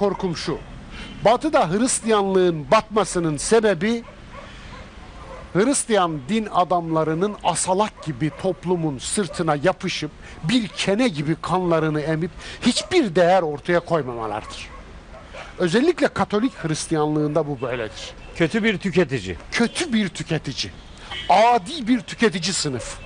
korkum şu. Batı'da Hristiyanlığın batmasının sebebi Hristiyan din adamlarının asalak gibi toplumun sırtına yapışıp bir kene gibi kanlarını emip hiçbir değer ortaya koymamalardır. Özellikle Katolik Hristiyanlığında bu böyledir. Kötü bir tüketici. Kötü bir tüketici, adi bir tüketici sınıf.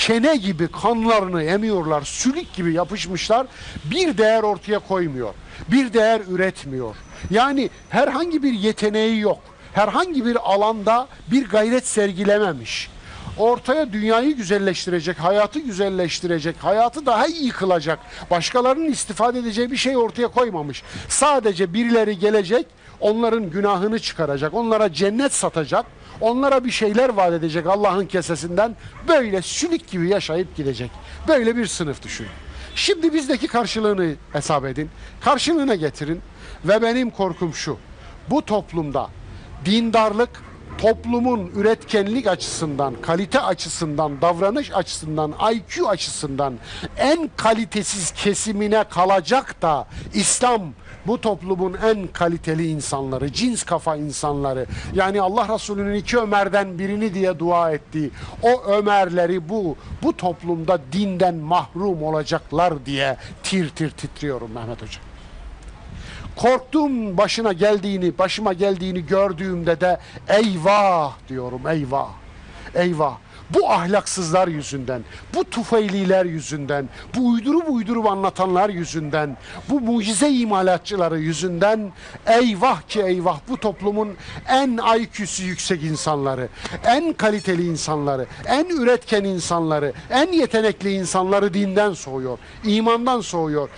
Kene gibi kanlarını emiyorlar, sülük gibi yapışmışlar, bir değer ortaya koymuyor, bir değer üretmiyor. Yani herhangi bir yeteneği yok, herhangi bir alanda bir gayret sergilememiş. Ortaya dünyayı güzelleştirecek, hayatı güzelleştirecek, hayatı daha iyi kılacak, başkalarının istifade edeceği bir şey ortaya koymamış. Sadece birileri gelecek, onların günahını çıkaracak, onlara cennet satacak, onlara bir şeyler vaat edecek Allah'ın kesesinden böyle sülük gibi yaşayıp gidecek. Böyle bir sınıf düşün. Şimdi bizdeki karşılığını hesap edin, karşılığına getirin ve benim korkum şu. Bu toplumda dindarlık toplumun üretkenlik açısından, kalite açısından, davranış açısından, IQ açısından en kalitesiz kesimine kalacak da İslam bu toplumun en kaliteli insanları, cins kafa insanları, yani Allah Resulü'nün iki Ömer'den birini diye dua ettiği o Ömerleri bu bu toplumda dinden mahrum olacaklar diye tir tir titriyorum Mehmet Hoca. Korktuğum başına geldiğini, başıma geldiğini gördüğümde de eyvah diyorum eyvah. Eyvah. Bu ahlaksızlar yüzünden, bu tufeyliler yüzünden, bu uydurup uydurup anlatanlar yüzünden, bu mucize imalatçıları yüzünden eyvah ki eyvah bu toplumun en IQ'su yüksek insanları, en kaliteli insanları, en üretken insanları, en yetenekli insanları dinden soğuyor, imandan soğuyor.